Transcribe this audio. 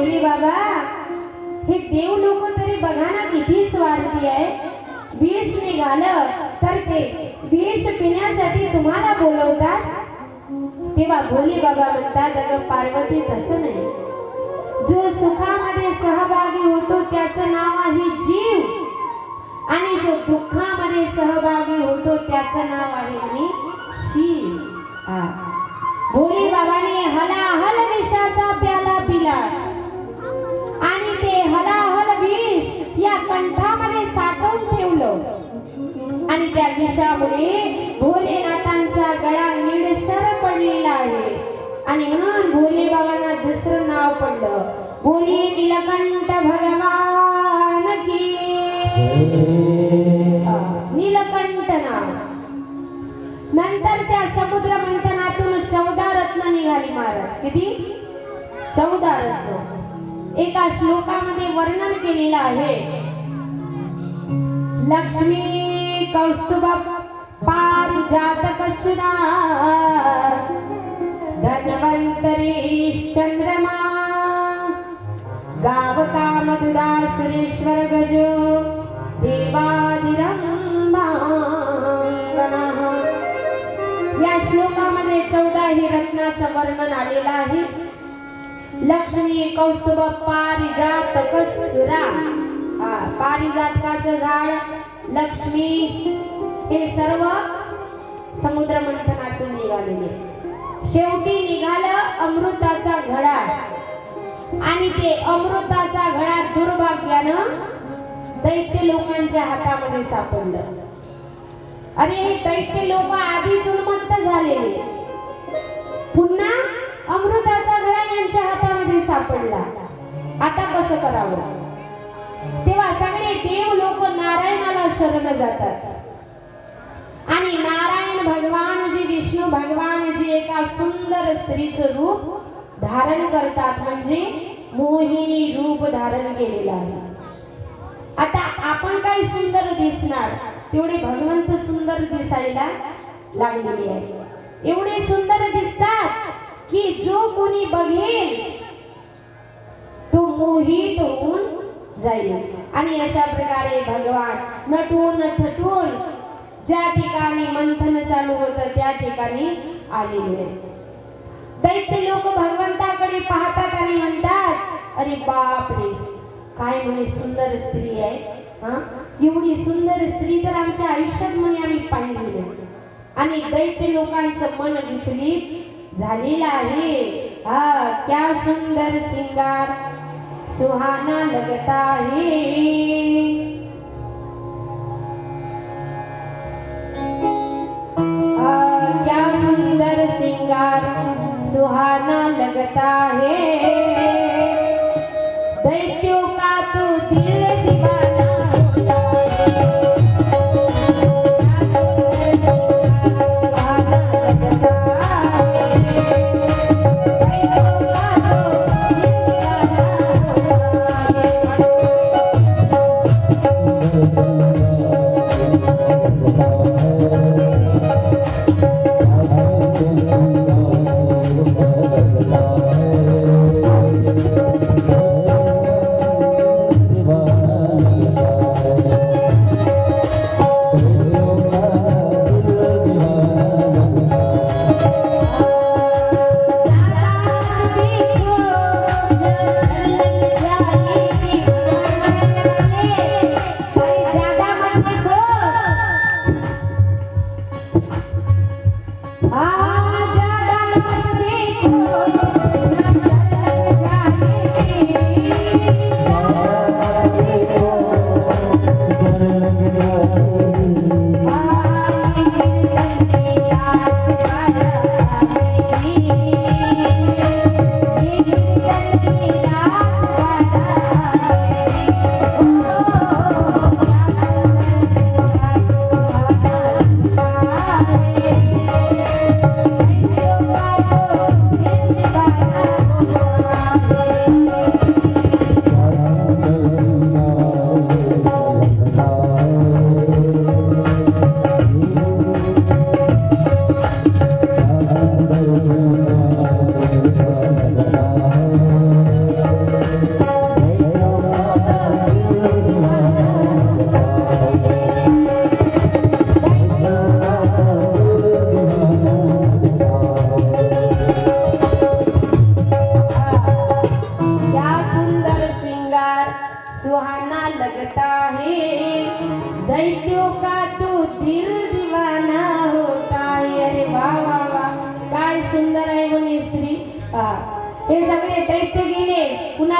बोली बाबा हे देव लोक तरी बघा ना किती स्वार्थी आहे. विष निघालं तर ते विष पिण्यासाठी तुम्हाला बोलवतात. तेव्हा भोले बाबा म्हणतात अगं पार्वती तसं नाही. जो सुखामध्ये सहभागी होतो त्याचं नाव आहे जीव. आणि जो दुःखामध्ये सहभागी होतो त्याचं नाव आहे म्हणे शिव हा. भोले बाबाने हलाहल विषाचा प्याला पिला. आणि त्या विषामुळे भोलेनाथांचा गळा निडसर पडलेला आहे. आणि म्हणून भोले बाबांना दुसरं नाव पडलं. भोले निलकंठ भगवान की. नीलकंठ नाव. नंतर त्या समुद्र मंथनातून चौदा रत्न निघाली महाराज. किती? चौदा रत्न. एका श्लोकामध्ये वर्णन केलेलं आहे. लक्ष्मी कौस्तुभ पारिजातक सुनार धन्वंतरीश चंद्रमा गावका मधुरा सुरेश्वर गजो देवादिरंभांगणः या श्लोकामध्ये चौदा ही रत्नाचं वर्णन आलेलं आहे. लक्ष्मी कौस्तुभ पारिजातक सुरा पारिजातकाचं झाड लक्ष्मी हे सर्व समुद्र मंथनातून निघालेले. शेवटी निघालं अमृताचा घडा. आणि ते अमृताचा घडा दुर्भाग्यानं दैत्य लोकांच्या हातामध्ये सापडलं. अरे हे दैत्य लोक आधीच उन्मत्त झालेले. पुन्हा अमृताचा घडा यांच्या हातामध्ये सापडला. आता कसं करावं? तेव्हा सगळे देव लोक शरण जातात. आणि नारायण भगवान जी विष्णू भगवान जी एका सुंदर स्त्रीचं रूप धारण करतात म्हणजे मोहिनी रूप धारण केलेलं आहे. आता आपण काही सुंदर दिसणार? तेवढे भगवंत सुंदर दिसायला लागलेले आहे. एवढे सुंदर दिसतात की जो कोणी बघेल तो मोहित होऊन जाईल. आणि अशा प्रकारे भगवान नटून थटून ज्या ठिकाणी मंथन चालू होतं त्या ठिकाणी आलेले आहे दैत्य लोक भगवंताकडे पाहतात आणि म्हणतात अरे बाप रे काय म्हणे सुंदर स्त्री आहे हा? एवढी सुंदर स्त्री तर आमच्या आयुष्यात म्हणे आम्ही पाहिली नाही. आणि दैत्य लोकांचं मन विचलित झालेलं आहे. हा त्या सुंदर सिंगार सुहाना लगता है। क्या सुंदर सिंगार सुहाना लगता है। Bye. दैत्यो का तू दिल दीवाना होता है अरे वा वा वा काय सुंदर आहे म्हणे स्त्री हा हे सगळे दैत्य गेले पुन्हा